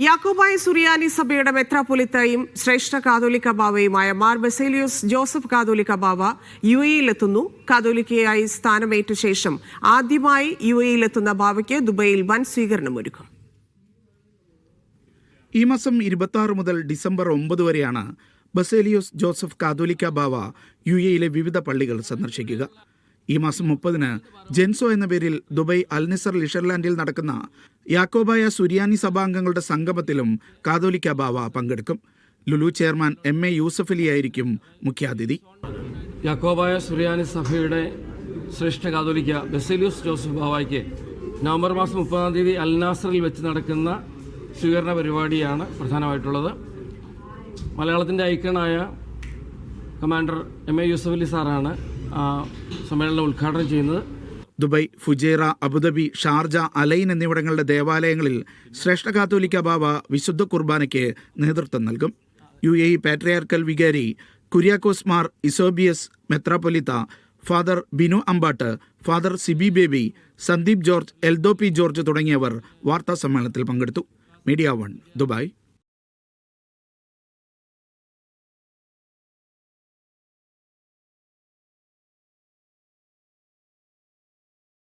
യാക്കോബായ സുറിയാനി സഭയുടെ മെത്രാപ്പൊലിത്തയും ശ്രേഷ്ഠ കാതോലിക്ക ബാവയുമായ മാർ ബസേലിയോസ് ജോസഫ് കാതോലിക്ക ബാവ യു എയിലെത്തുന്നു കാതോലിക്കയായി സ്ഥാനമേറ്റ ശേഷം ആദ്യമായി യു എയിലെത്തുന്ന ബാവയ്ക്ക് ദുബൈയിൽ വൻ സ്വീകരണമൊരുക്കും ഈ മാസം ഇരുപത്തി മുതൽ ഡിസംബർ ഒമ്പത് വരെയാണ് ബസേലിയോസ് ജോസഫ് കാതോലിക്ക ബാവ യു എയിലെ വിവിധ പള്ളികൾ സന്ദർശിക്കുക. ഈ മാസം മുപ്പതിന് ജെൻസോ എന്ന പേരിൽ ദുബൈ അൽനിസർ ലിഷർലാൻഡിൽ നടക്കുന്ന യാക്കോബായ സുരിയാനി സഭാംഗങ്ങളുടെ സംഗമത്തിലും കാതോലിക്ക ബാവ പങ്കെടുക്കും. Lulu chairman M A Yusuffali ആയിരിക്കും മുഖ്യാതിഥി. യാക്കോബായ സുറിയാനി സഭയുടെ ശ്രേഷ്ഠ കാതോലിക്ക ബെസിലൂസ് ജോസഫ് ബാവായ്ക്ക് നവംബർ മാസം മുപ്പതാം തീയതി അൽനാസറിൽ വെച്ച് നടക്കുന്ന സ്വീകരണ പരിപാടിയാണ് പ്രധാനമായിട്ടുള്ളത്. മലയാളത്തിന്റെ ഐക്കണായ കമാൻഡർ എം എ യൂസഫലി സാറാണ് ആ, സമ്മേളനം ഉദ്ഘാടനം ചെയ്യുന്നത്. Dubai Fujairah Abu Dhabi Sharjah Al Ain എന്നിവിടങ്ങളുടെ ദേവാലയങ്ങളിൽ ശ്രേഷ്ഠ കാത്തോലിക്ക ബാബ വിശുദ്ധ കുർബാനയ്ക്ക് നേതൃത്വം നൽകും. യു എ ഇ പാട്രിയാർക്കൽ വികാരി Kuriakose Mar Eusebius മെത്രാപൊലിത്ത father Binu Ambat father Sibi Baby Sandeep George Eldho P George തുടങ്ങിയവർ വാർത്താ സമ്മേളനത്തിൽ പങ്കെടുത്തു. Media one Dubai.